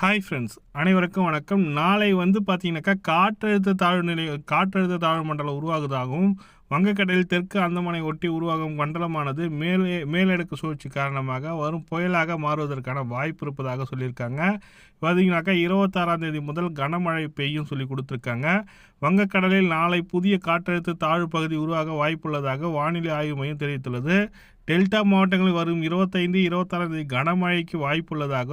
Hi friends அனைவருக்கும் வணக்கம். நாளை வந்து பார்த்தீங்கன்னாக்கா காற்றழுத்த தாழ்வு நிலை காற்றழுத்த தாழ்வு மண்டலம் உருவாகுவதாகவும் வங்கக்கடலில் தெற்கு அந்தமானை ஒட்டி உருவாகும் மண்டலமானது மேலே மேலடுக்கு சுழற்சி காரணமாக வரும் புயலாக மாறுவதற்கான வாய்ப்பு இருப்பதாக சொல்லியிருக்காங்க. பார்த்தீங்கன்னாக்கா இருபத்தாறாம் தேதி முதல் கனமழை பெய்யும் சொல்லி கொடுத்துருக்காங்க. வங்கக்கடலில் நாளை புதிய காற்றழுத்த தாழ்வு பகுதி உருவாக வாய்ப்புள்ளதாக வானிலை ஆய்வு மையம் தெரிவித்துள்ளது. டெல்டா மாவட்டங்களில் வரும் இருபத்தைந்து இருபத்தாறாம் தேதி கனமழைக்கு வாய்ப்புள்ளதாக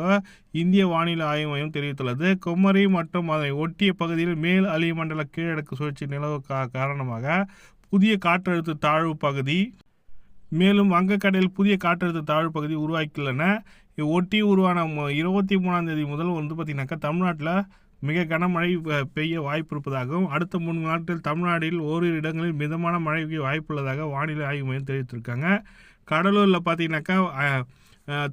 இந்திய வானிலை ஆய்வு மையம் தெரிவித்துள்ளது. குமரி மற்றும் அதை ஒட்டிய பகுதியில் மேல் அலிமண்டல கீழடுக்கு சுழற்சி நிலவு காரணமாக புதிய காற்றழுத்த தாழ்வு பகுதி மேலும் வங்கக்கடலில் புதிய காற்றழுத்த தாழ்வு பகுதி உருவாக்கியுள்ளன ஒட்டி உருவான இருபத்தி மூணாம் தேதி முதல் வந்து பார்த்திங்கனாக்கா தமிழ்நாட்டில் மிக கனமழை பெய்ய வாய்ப்பு இருப்பதாகவும் அடுத்த மூணு நாட்கள் தமிழ்நாட்டில் ஓரிரு இடங்களில் மிதமான மழைக்கு வாய்ப்புள்ளதாக வானிலை ஆய்வு மையம் தெரிவித்திருக்காங்க. கடலூரில் பார்த்தீங்கன்னாக்கா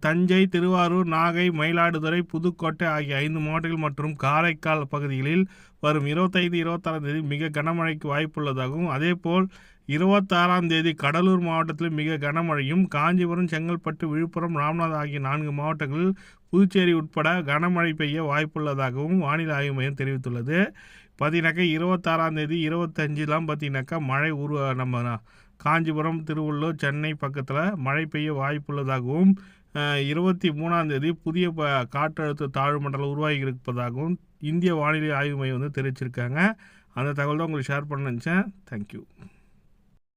தஞ்சை திருவாரூர் நாகை மயிலாடுதுறை புதுக்கோட்டை ஆகிய ஐந்து மாவட்டங்கள் மற்றும் காரைக்கால் பகுதிகளில் வரும் இருபத்தைந்து இருபத்தாறாம் தேதி மிக கனமழைக்கு வாய்ப்புள்ளதாகவும் அதேபோல் இருபத்தாறாம் தேதி கடலூர் மாவட்டத்தில் மிக கனமழையும் காஞ்சிபுரம் செங்கல்பட்டு விழுப்புரம் ராமநாத் ஆகிய நான்கு மாவட்டங்களில் புதுச்சேரி உட்பட கனமழை பெய்ய வாய்ப்புள்ளதாகவும் வானிலை ஆய்வு மையம் தெரிவித்துள்ளது. பார்த்தீங்கன்னாக்கா இருபத்தாறாம் தேதி இருபத்தஞ்சிலாம் பார்த்தீங்கன்னாக்கா மழை உருவ நம்ம காஞ்சிபுரம் திருவள்ளூர் சென்னை பக்கத்தில் மழை பெய்ய வாய்ப்புள்ளதாகவும் இருபத்தி மூணாம் தேதி புதிய ப காற்றழுத்த தாழ்வு மண்டலம் உருவாகி இருப்பதாகவும் இந்திய வானிலை ஆய்வு மையம் வந்து தெரிவிச்சிருக்காங்க. அந்த தகவல் தான் உங்களுக்கு ஷேர் பண்ண நினச்சேன். தேங்க்யூ